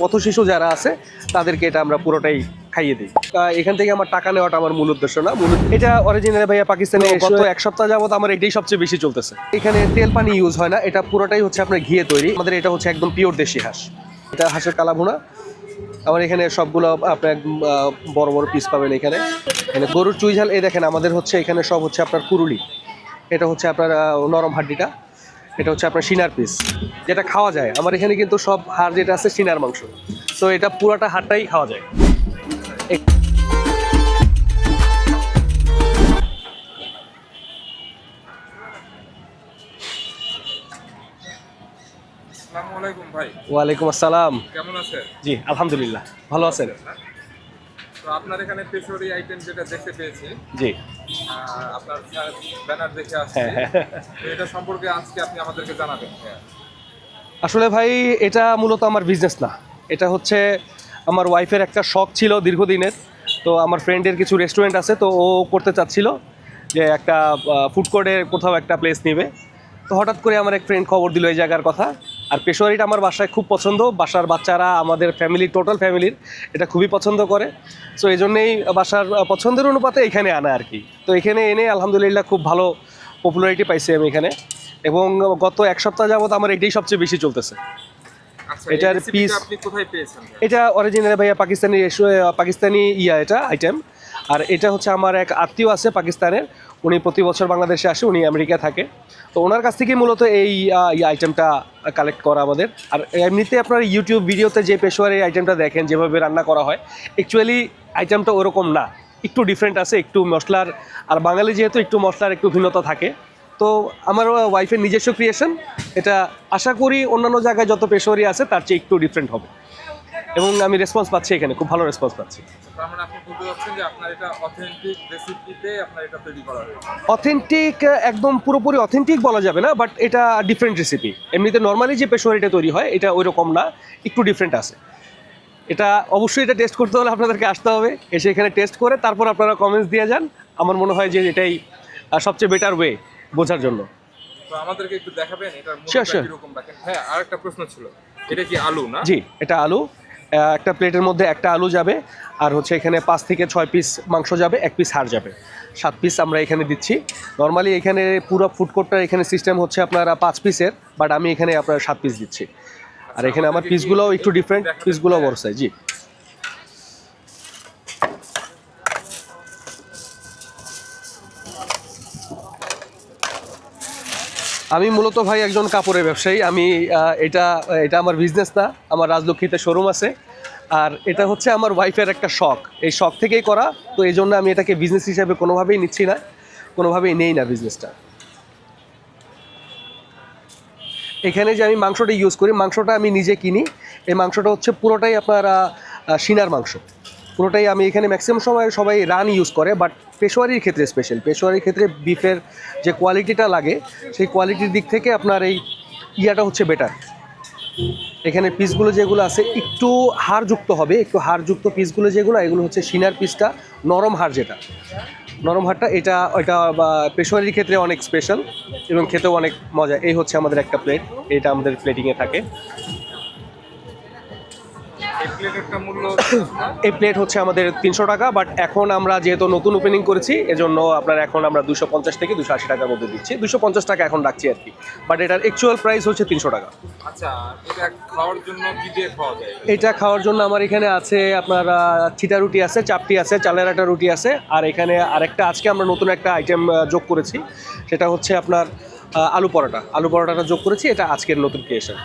পথ শিশু যারা আছে তাদেরকে এটা আমরা পুরোটাই খাইয়ে দিই। এখান থেকে আমার টাকা নেওয়াটা আমার মূল উদ্দেশ্য না। মূল এটা অরিজিনাল ভাইয়া পাকিস্তানে গত এক সপ্তাহ যাবত আমার এটাই সবচেয়ে বেশি চলতেছে। এখানে তেল পানি ইউজ হয় না এটা পুরোটাই হচ্ছে আপনার ঘিয়ে তৈরি। আমাদের এটা হচ্ছে একদম পিওর দেশি হাঁস। এটা হাঁসের কালা ভুনা আমার এখানে সবগুলো আপনার বড় বড় পিস পাবেন এখানে। এখানে গরুর চুই ঝাল এই দেখেন আমাদের হচ্ছে এখানে সব হচ্ছে আপনার কুরুলি। এটা হচ্ছে আপনার নরম হাড্ডিটা। এটা হচ্ছে আপনার সিনার পিস যেটা খাওয়া যায়। আমার এখানে কিন্তু সব হাড় যেটা আছে সিনার মাংস। তো এটা পুরাটা হাড়টাই খাওয়া যায়। আসসালামু ওয়ালাইকুম কেমন আছেন? জি আলহামদুলিল্লাহ। ভালো আছেন? তো আপনার এখানে পেশোরি আইটেম যেটা দেখতে পেয়েছি। জি। আপনার ব্যানার দেখে আসছি হ্যাঁ হ্যাঁ। এটা সম্পর্কে আজকে আপনি আমাদেরকে জানাবেন। আসলে ভাই এটা মূলত আমার বিজনেস না। এটা হচ্ছে আমার ওয়াইফের একটা শখ ছিল দীর্ঘদিনের। তো আমার ফ্রেন্ডের কিছু রেস্টুরেন্ট আছে তো ও করতে চাচ্ছিল যে একটা ফুড কোর্টে কোথাও একটা প্লেস নেবে। তো হঠাৎ করে আমার এক ফ্রেন্ড খবর দিল এই জায়গার কথা। আর পেশোয়ারিটা আমার বাসায় খুব পছন্দ। বাসার বাচ্চারা আমাদের ফ্যামিলি টোটাল ফ্যামিলির এটা খুবই পছন্দ করে। সো এই জন্যেই বাসার পছন্দের অনুপাতে এখানে আনা আর কি। তো এখানে এনে আলহামদুলিল্লাহ খুব ভালো পপুলারিটি পাইছি আমি এখানে। এবং গত এক সপ্তাহ যাবত আমার এটাই সবচেয়ে বেশি চলতেছে। আচ্ছা এটার পিস আপনি কোথায় পেয়েছেন? এটা অরিজিনাল ভাইয়া পাকিস্তানি পাকিস্তানি ইয়া এটা আইটেম আর এটা হচ্ছে আমার এক আত্মীয় আছে পাকিস্তানের। উনি প্রতি বছর বাংলাদেশে আসে, উনি আমেরিকা থাকে। তো ওনার কাছ থেকে মূলত এই আইটেমটা কালেক্ট করা আমাদের। আর এমনিতে আপনার ইউটিউব ভিডিওতে যে পেশোয়ার এই আইটেমটা দেখেন, যেভাবে রান্না করা হয় অ্যাকচুয়ালি আইটেমটা ওরকম না। একটু ডিফারেন্ট আছে, একটু মশলার, আর বাঙালি যেহেতু একটু মশলার একটু ভিন্নতা থাকে। তো আমার ওয়াইফের নিজস্ব ক্রিয়েশন এটা আশা করি অন্যান্য জায়গায় যত পেশোয়ারি আছে, তার চেয়ে একটু ডিফারেন্ট হবে। এবং আমি রেসপন্স পাচ্ছি এখানে খুব ভালো রেসপন্স পাচ্ছি। মানে এটা অথেন্টিক এটা অথেন্টিক একদম পুরোপুরি অথেন্টিক বলা যাবে না বাট এটা ডিফারেন্ট রেসিপি এমনিতে নর্মালি যে পেশোয়ারিটা তৈরি হয় এটা ওই রকম না একটু ডিফারেন্ট আছে। এটা অবশ্যই এটা টেস্ট করতে হলে আপনাদেরকে আসতে হবে এসে এখানে টেস্ট করে তারপর আপনারা কমেন্টস দিয়ে যান। আমার মনে হয় যে এটাই সবচেয়ে বেটার ওয়ে বোঝার জন্য। তো আমাদেরকে একটু দেখাবেন এটার Sure, মধ্যে sure. রাখেন হ্যাঁ আর একটা প্রশ্ন ছিল। এটা কি আলু না? জি এটা আলু। একটা প্লেটের মধ্যে একটা আলু যাবে, আর হচ্ছে এখানে পাঁচ থেকে ছয় পিস মাংস যাবে, এক পিস হাড় যাবে। সাত পিস আমরা এখানে দিচ্ছি। নর্মালি এখানে পুরো ফুড কোর্টটার এখানে সিস্টেম হচ্ছে আপনারা পাঁচ পিসের বাট আমি এখানে আপনার সাত পিস দিচ্ছি। আর এখানে আমার পিসগুলোও একটু ডিফারেন্ট পিসগুলোও বড় সাইজ জি। আমি মূলত ভাই একজন কাপড়ের ব্যবসায়ী। আমি এটা এটা আমার বিজনেস না, আমার রাজলক্ষ্মীতে শোরুম আছে। আর এটা হচ্ছে আমার ওয়াইফের একটা শখ। এই শখ থেকেই করা, তো এই জন্য আমি এটাকে বিজনেস হিসেবে কোনোভাবেই নিচ্ছি না, কোনোভাবেই নেই না বিজনেসটা এখানে যে আমি মাংসটা ইউজ করি, মাংসটা আমি নিজে কিনি। এই মাংসটা হচ্ছে পুরোটাই আপনার সিনার মাংস। পুরোটাই আমি এখানে ম্যাক্সিমাম সময় সবাই রান ইউজ করে বাট পেশোয়ারির ক্ষেত্রে স্পেশাল পেশোয়ারির ক্ষেত্রে বিফের যে কোয়ালিটিটা লাগে, সেই কোয়ালিটির দিক থেকে আপনার এই ইয়াটা হচ্ছে বেটার এখানে পিসগুলো যেগুলো আছে, একটু হাড়যুক্ত হবে, একটু হাড়যুক্ত পিসগুলো যেগুলো, এগুলো হচ্ছে সিনার পিসটা নরম হাড় যেটা। নরম হাড়টা এটা এটা পেশোয়ারির ক্ষেত্রে অনেক স্পেশাল এবং খেতেও অনেক মজা। এই হচ্ছে আমাদের একটা প্লেট এটা আমাদের প্লেটিংয়ে থাকে। এই প্লেট হচ্ছে আমাদের তিনশো টাকা বাট এখন আমরা যেহেতু নতুন ওপেনিং করেছি এজন্য আপনার এখন আমরা দুশো পঞ্চাশ থেকে দুশো আশি টাকার মধ্যে দিচ্ছি। দুশো পঞ্চাশ টাকা এখন রাখছি আর কি। বাট এটার অ্যাকচুয়াল প্রাইস হচ্ছে তিনশো টাকা। আচ্ছা এটা খাওয়ার জন্য কি দিয়ে খাওয়া যায়? এটা খাওয়ার জন্য আমার এখানে আছে আপনার ছিটা রুটি আছে চাপটি আছে চালের আটা রুটি আছে আর এখানে আরেকটা আজকে আমরা নতুন একটা আইটেম যোগ করেছি। সেটা হচ্ছে আপনার আলু পরোটা। আলু পরোটাটা যোগ করেছি এটা আজকের নতুন ক্রিয়েশন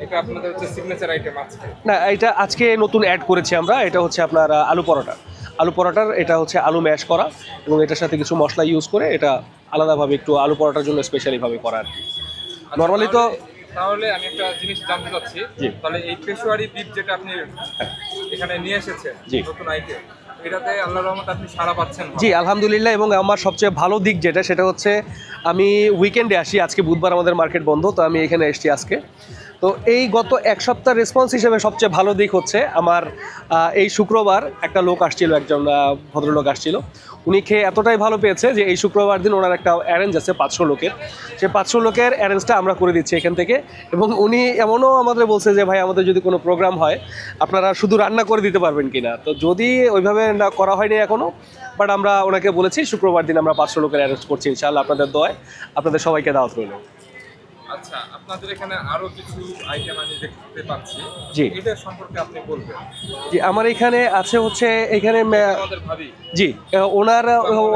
এটা আপনাদের হচ্ছে সিগনেচার আইটেম আছে না এটা আজকে নতুন অ্যাড করেছি আমরা। এটা হচ্ছে আপনার আলু পরোটা। আলু পরোটার এটা হচ্ছে আলু ম্যাশ করা এবং এটার সাথে কিছু মশলা ইউজ করে এটা আলাদাভাবে একটু আলু পরোটার জন্য স্পেশালিভাবে করা আর কি। নর্মালি তো তাহলে- আমি একটা জিনিস জানতে চাচ্ছি। তাহলে এই পেশোয়ারি দ্বীপ যেটা আপনি এখানে নিয়ে এসেছেন। নতুন আইটেম এটাতে আল্লাহ রহমত আপনি সারা পাচ্ছেন জি আলহামদুলিল্লাহ এবং আমার সবচেয়ে ভালো দিক যেটা সেটা হচ্ছে আমি উইকেন্ডে আসি। আজকে বুধবার আমাদের মার্কেট বন্ধ তো আমি এখানে এসেছি আজকে। তো এই গত এক সপ্তাহ রেসপন্স হিসেবে সবচেয়ে ভালো দিক হচ্ছে আমার এই শুক্রবার একটা লোক আসছিল, একজন ভদ্রলোক আসছিল। উনি খেয়ে এতটাই ভালো পেয়েছে যে এই শুক্রবার দিন ওনার একটা অ্যারেঞ্জ আছে পাঁচশো লোকের। সে পাঁচশো লোকের অ্যারেঞ্জটা আমরা করে দিচ্ছি এখান থেকে এবং উনি এমনও আমাদের বলছে যে, ভাই, আমাদের যদি কোনো প্রোগ্রাম হয়, আপনারা শুধু রান্না করে দিতে পারবেন কি না? তো যদি ওইভাবে না করা হয়নি এখনও বাট আমরা ওনাকে বলেছি, শুক্রবার দিন আমরা পাঁচশো লোকের অ্যারেঞ্জ করছি, ইনশাআল্লাহ আপনাদের দোয়ায় আপনাদের সবাইকে দাওয়াত রইল। আচ্ছা আপনাদের এখানে আরও কিছু আইটেম আমি দেখতে পাচ্ছি। জি। এটা সম্পর্কে আপনি বলবেন। জি আমার এখানে আছে হচ্ছে এখানে আমাদের ভাবি। জি ওনার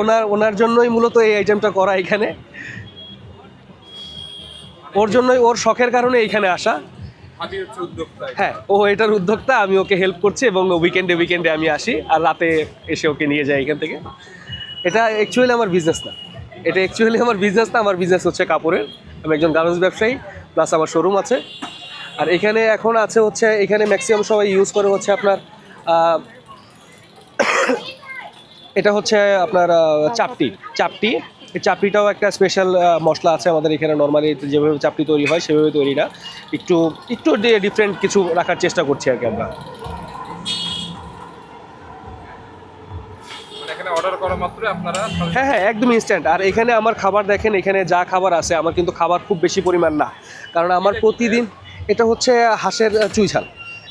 ওনার ওনার জন্যই মূলত এই আইটেমটা করা এখানে। ওর জন্যই ওর শখের কারণে এইখানে আসা। উদ্যোক্তা। হ্যাঁ ও এটার উদ্যোক্তা আমি ওকে হেল্প করছি এবং উইকেন্ডে উইকেন্ডে আমি আসি আর রাতে এসে ওকে নিয়ে যাই এখান থেকে। এটা অ্যাকচুয়ালি আমার বিজনেস না। এটা অ্যাকচুয়ালি আমার বিজনেস না আমার বিজনেস হচ্ছে কাপড়ের। আমি একজন গার্মেন্টস ব্যবসায়ী প্লাস আমার শোরুম আছে। আর এখানে এখন আছে হচ্ছে, এখানে ম্যাক্সিমাম সবাই ইউজ করে হচ্ছে আপনার এটা হচ্ছে আপনার চাপটি। চাপটি, এই চাপটিটাও একটা স্পেশাল মশলা আছে আমাদের এখানে নর্মালি যেভাবে চাপটি তৈরি হয়, সেভাবে তৈরি না একটু একটু ডিফারেন্ট কিছু রাখার চেষ্টা করছি আর কি আমরা মানে এখানে অর্ডার করা আপনারা? হ্যাঁ হ্যাঁ একদম ইনস্ট্যান্ট আর এখানে আমার খাবার দেখেন এখানে যা খাবার আছে আমার কিন্তু খাবার খুব বেশি পরিমাণ না। কারণ আমার প্রতিদিন এটা হচ্ছে হাঁসের চুইঝাল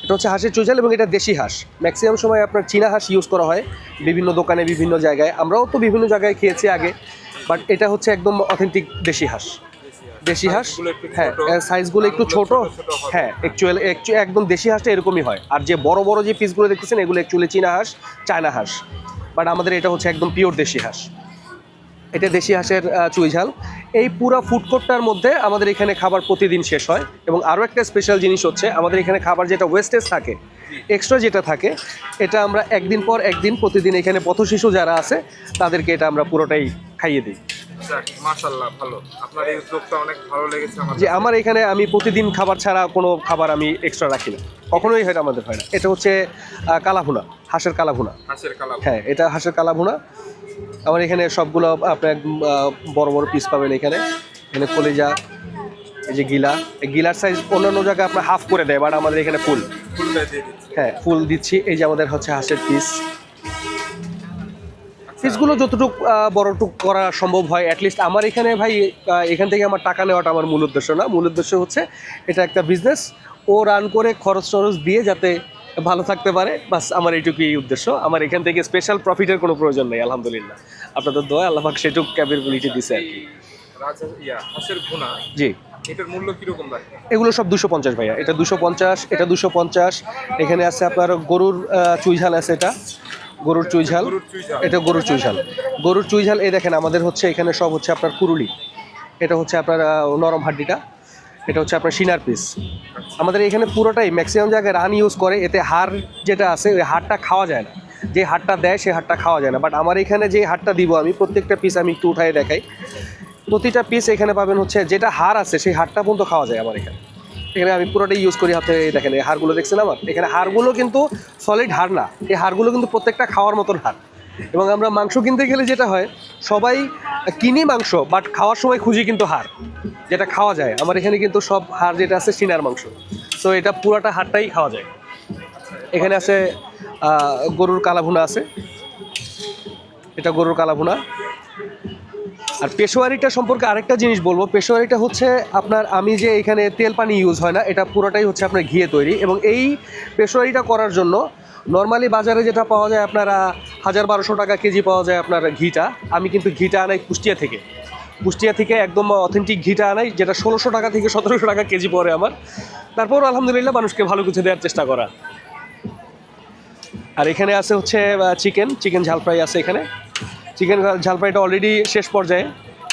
এটা হচ্ছে হাঁসের চুইঝাল এবং এটা দেশি হাঁস। ম্যাক্সিমাম সময় আপনার চীনা হাঁস ইউজ করা হয় বিভিন্ন দোকানে বিভিন্ন জায়গায়। আমরাও তো বিভিন্ন জায়গায় খেয়েছি আগে বাট এটা হচ্ছে একদম অথেন্টিক দেশি হাঁস। দেশি হাঁস হ্যাঁ সাইজগুলো একটু ছোট। হ্যাঁ অ্যাকচুয়ালি একদম দেশি হাঁসটা এরকমই হয়। আর যে বড় বড় যে পিসগুলো দেখতেছেন এগুলো অ্যাকচুয়ালি চীনা হাঁস চায়না হাঁস। বাট আমাদের এটা হচ্ছে একদম পিওর দেশি হাঁস। এটা দেশি হাঁসের চুই চুইঝাল এই পুরো ফুডকোর্টটার মধ্যে আমাদের এখানে খাবার প্রতিদিন শেষ হয় এবং আরও একটা স্পেশাল জিনিস হচ্ছে, আমাদের এখানে খাবার যেটা ওয়েস্টেজ থাকে এক্সট্রা যেটা থাকে, এটা আমরা একদিন পর একদিন প্রতিদিন এখানে পথশিশু যারা আছে, তাদেরকে এটা আমরা পুরোটাই খাইয়ে দিই। যাক মাশাআল্লাহ ভালো। আপনার এই উদ্যোগটা অনেক ভালো লেগেছে আমার যে আমার এখানে আমি প্রতিদিন খাবার ছাড়া কোনো খাবার আমি এক্সট্রা রাখি না। কখনোই হয় আমাদের হয় না। এটা হচ্ছে কালাভুনা হাঁসের কালাভুনা। হাঁসের কালাম হ্যাঁ এটা হাঁসের কালাভুনা। আমার এখানে সবগুলো আপনার বড় বড় পিস পাবেন এখানে। এখানে কলিজা এই যে গিলা। এই গিলার সাইজ অন্যান্য জায়গায় আপনার হাফ করে দেয় বাট আমাদের এখানে ফুল হ্যাঁ ফুল দিচ্ছি। এই যে আমাদের হচ্ছে হাঁসের পিস পিসগুলো যতটুকু বড়টুক করা সম্ভব হয় অ্যাটলিস্ট আমার এখানে ভাই এখান থেকে আমার টাকা নেওয়াটা আমার মূল উদ্দেশ্য না। মূল উদ্দেশ্য হচ্ছে এটা একটা বিজনেস ও রান করে খরচ টরচ দিয়ে যাতে ভালো থাকতে পারে বাস আমার এইটুকুই উদ্দেশ্য। আমার এখান থেকে স্পেশাল প্রফিটের কোনো প্রয়োজন নেই আলহামদুলিল্লাহ। আপনাদের দোয়া আল্লাহ পাক সেটুক ক্যাপাবিলিটি দিছে আর কি। জি। এটার মূল্য কীরকম এগুলো সব দুশো পঞ্চাশ ভাইয়া। এটা দুশো পঞ্চাশ এটা দুশো পঞ্চাশ। এখানে আছে আপনার গরুর চুইঝাল আছে এটা। গরুর চুইঝাল এটা গরুর চুইঝাল গরুর চুইঝাল এই দেখেন আমাদের হচ্ছে এখানে সব হচ্ছে আপনার কুরুলি। এটা হচ্ছে আপনার নরম হাড্ডিটা। এটা হচ্ছে আপনার সিনার পিস। আমাদের এখানে পুরোটাই ম্যাক্সিমাম জায়গায় রান ইউজ করে এতে হাড় যেটা আছে ওই হাড়টা খাওয়া যায় না। যে হাড়টা দেয় সেই হাড়টা খাওয়া যায় না। বাট আমার এখানে যে হাড়টা দিব আমি প্রত্যেকটা পিস আমি একটু উঠাই দেখাই। প্রতিটা পিস এখানে পাবেন হচ্ছে যেটা হাড় আছে সেই হাড়টা পর্যন্ত খাওয়া যায় আমার এখানে। এখানে আমি পুরোটাই ইউজ করি হাতে দেখেন, এই হাড়গুলো দেখছেন আমার? এখানে হাড়গুলো কিন্তু সলিড হাড় না। এই হাড়গুলো কিন্তু প্রত্যেকটা খাওয়ার মতন হাড়। এবং আমরা মাংস কিনতে গেলে যেটা হয়, সবাই কিনি মাংস বাট খাওয়ার সময় খুঁজি কিন্তু হাড়, যেটা খাওয়া যায়। আমার এখানে কিন্তু সব হাড় যেটা আছে, সিনার মাংস। তো এটা পুরোটা হাড়টাই খাওয়া যায়। এখানে আছে গরুর কালাভুনা আছে। এটা গরুর কালাভুনা। আর পেশোয়ারিটা সম্পর্কে আরেকটা জিনিস বলব। পেশোয়ারিটা হচ্ছে আপনার আমি যে এখানে তেল পানি ইউজ হয় না, এটা পুরোটাই হচ্ছে আপনার ঘিয়ে তৈরি এবং এই পেশোয়ারিটা করার জন্য নর্মালি বাজারে যেটা পাওয়া যায় আপনারা হাজার বারোশো টাকা কেজি পাওয়া যায় আপনার ঘিটা। আমি কিন্তু ঘিটা আনাই কুষ্টিয়া থেকে। কুষ্টিয়া থেকে একদম অথেন্টিক ঘিটা আনাই, যেটা ষোলোশো টাকা থেকে সতেরোশো টাকা কেজি পড়ে আমার। তারপর আলহামদুলিল্লাহ মানুষকে ভালো কিছু দেওয়ার চেষ্টা করা। আর এখানে আছে হচ্ছে চিকেন চিকেন ঝাল ফ্রাই আছে এখানে। চিকেন ঝাল ফ্রাইটা অলরেডি শেষ পর্যায়ে।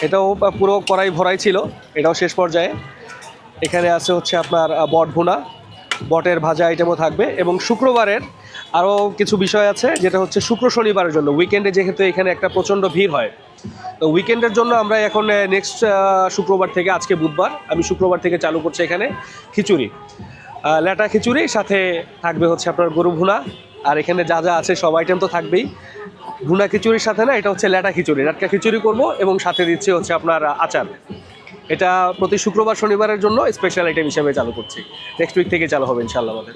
এটাও পুরো কড়াই ভরাই ছিল, এটাও শেষ পর্যায়ে। এখানে আছে হচ্ছে আপনার বট ভুনা। বটের ভাজা আইটেমও থাকবে এবং শুক্রবারের আরও কিছু বিষয় আছে, যেটা হচ্ছে শুক্র শনিবারের জন্য। উইকেন্ডে যেহেতু এখানে একটা প্রচণ্ড ভিড় হয়, তো উইকেন্ডের জন্য আমরা এখন নেক্সট শুক্রবার থেকে, আজকে বুধবার, আমি শুক্রবার থেকে চালু করছি এখানে খিচুড়ি। ল্যাটা খিচুড়ি, সাথে থাকবে হচ্ছে আপনার গরু ভুনা। আর এখানে যা যা আছে, সব আইটেম তো থাকবেই। ভুনা খিচুড়ির সাথে না এটা হচ্ছে ল্যাটা খিচুড়ি। লাটকা খিচুড়ি করব এবং সাথে দিচ্ছে হচ্ছে আপনার আচার। এটা প্রতি শুক্রবার শনিবারের জন্য স্পেশাল আইটেম হিসেবে চালু করছি। নেক্সট উইক থেকে চালু হবে ইনশাল্লাহ আমাদের।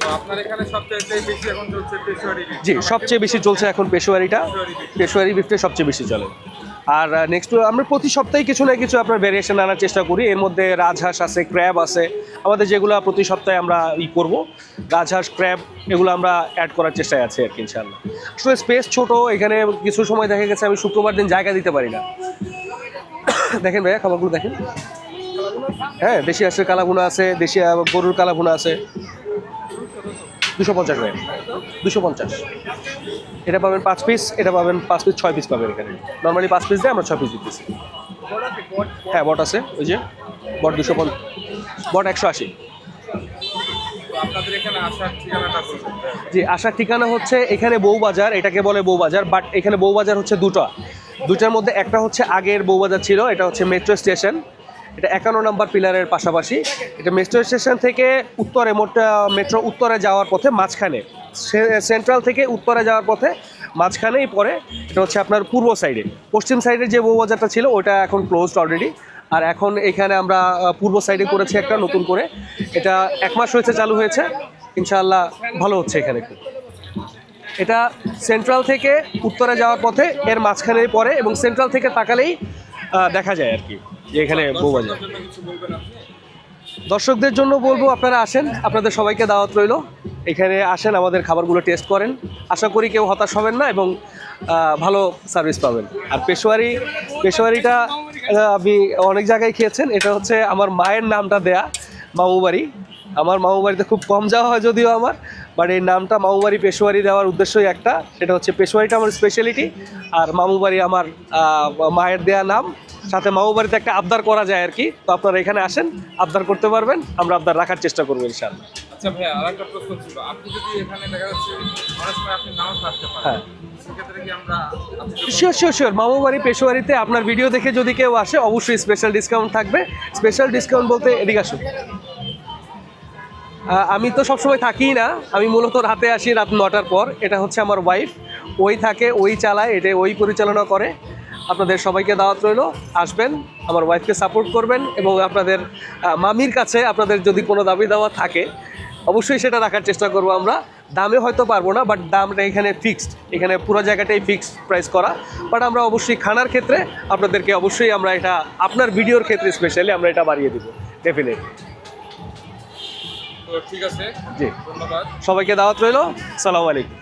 তো সবচেয়ে বেশি চলছে জি সবচেয়ে বেশি চলছে এখন পেশোয়ারিটা। পেশোয়ারি বিফটে। সবচেয়ে বেশি চলে। আর নেক্সট আমরা প্রতি সপ্তাহে কিছু না কিছু আপনার ভেরিয়েশন আনার চেষ্টা করি। এর মধ্যে রাজহাঁস আছে ক্র্যাব আছে। আমাদের যেগুলো প্রতি সপ্তাহে আমরা ই করব, রাজহাঁস ক্র্যাব এগুলো আমরা অ্যাড করার চেষ্টায় আছি আর কি, ইনশাআল্লাহ। আসলে স্পেস ছোট, এখানে কিছু সময় দেখা গেছে, আমি শুক্রবার দিন জায়গা দিতে পারি না। দেখেন ভাইয়া, খাবারগুলো দেখেন। হ্যাঁ দেশি হাঁসের কালাভুনা আছে, দেশি গরুর কালাভুনা আছে। দুশো পঞ্চাশ ভাইয়া, দুশো পঞ্চাশ। এটা পাবেন পাঁচ পিস এটা পাবেন পাঁচ পিস ছয় পিস পাবেন এখানে। নর্মালি পাঁচ পিস দেয় আমরা ছয় পিস দিতেছি। হ্যাঁ বট আছে, ওই যে, বট দুশো বট একশো আশি। জি, আসার ঠিকানা হচ্ছে এখানে বউবাজার, এটাকে বলে বউবাজার বাট এখানে বউবাজার হচ্ছে দুটো। দুটার মধ্যে একটা হচ্ছে আগের বউবাজার ছিল, এটা হচ্ছে মেট্রো স্টেশন এটা একান্ন নম্বর পিলারের পাশাপাশি। এটা মেট্রো স্টেশন থেকে উত্তরে মোটটা মেট্রো উত্তরে যাওয়ার পথে মাঝখানে। সেন্ট্রাল থেকে উত্তরে যাওয়ার পথে মাঝখানেই পরে এটা হচ্ছে আপনার পূর্ব সাইডে পশ্চিম সাইডের যে বউবাজারটা ছিল, ওটা এখন ক্লোজড অলরেডি আর এখন এখানে আমরা পূর্ব সাইডে করেছি একটা নতুন করে। এটা এক মাস হয়েছে, চালু হয়েছে। ইনশাআল্লাহ ভালো হচ্ছে এখানে খুব। এটা সেন্ট্রাল থেকে উত্তরে যাওয়ার পথে এর মাঝখানে পড়ে এবং সেন্ট্রাল থেকে তাকালেই দেখা যায় আর কি যে এখানে বউবাজার দর্শকদের জন্য বলব, আপনারা আসেন, আপনাদের সবাইকে দাওয়াত রইল। এখানে আসেন, আমাদের খাবারগুলো টেস্ট করেন। আশা করি কেউ হতাশ হবেন না এবং ভালো সার্ভিস পাবেন। আর পেশোয়ারি, পেশোয়ারিটা আপনি অনেক জায়গায় খেয়েছেন, এটা হচ্ছে আমার মায়ের নামটা দেয়া, মামুবাড়ি। আমার মামুবাড়িতে খুব কম যাওয়া হয় যদিও আমার বাট এই নামটা মামুবাড়ি পেশোয়ারি দেওয়ার উদ্দেশ্যই একটা। সেটা হচ্ছে, পেশোয়ারিটা আমার স্পেশালিটি আর মামুবাড়ি আমার মায়ের দেয়া নাম। সাথে মামু বাড়িতে একটা আবদার করা যায় আর কি। তো আপনারা এখানে আসেন আবদার করতে পারবেন আমরা আবদার রাখার চেষ্টা করব আচ্ছা ভাইয়া আর একটা প্রশ্ন ছিল। আপনি যদি এখানে দেখা যাচ্ছে অনেক সময় আপনি নাও থাকতে হ্যাঁ। পারেন শিওর শিওর শিওর মামু বাড়ি পেশোয়ারিতে আপনার ভিডিও দেখে যদি কেউ আসে অবশ্যই স্পেশাল ডিসকাউন্ট থাকবে। স্পেশাল ডিসকাউন্ট বলতে এদিকে আসুন। আমি তো সবসময় থাকিই না। আমি মূলত রাতে আসি রাত নটার পর। এটা হচ্ছে আমার ওয়াইফ ওই থাকে ওই চালায় এটা ওই পরিচালনা করে। আপনাদের সবাইকে দাওয়াত রইল। আসবেন আমার ওয়াইফকে সাপোর্ট করবেন এবং আপনাদের মামির কাছে আপনাদের যদি কোনো দাবি দাওয়া থাকে অবশ্যই সেটা রাখার চেষ্টা করব আমরা। দামে হয়তো পারব না বাট দামটা এখানে ফিক্সড এখানে পুরো জায়গাটাই ফিক্সড প্রাইস করা। বাট আমরা অবশ্যই খানার ক্ষেত্রে আপনাদেরকে অবশ্যই আমরা এটা আপনার ভিডিওর ক্ষেত্রে স্পেশালি আমরা এটা বাড়িয়ে দেবো ডেফিনেটলি ঠিক আছে জি। ধন্যবাদ। সবাইকে দাওয়াত রইল সালাম আলাইকুম।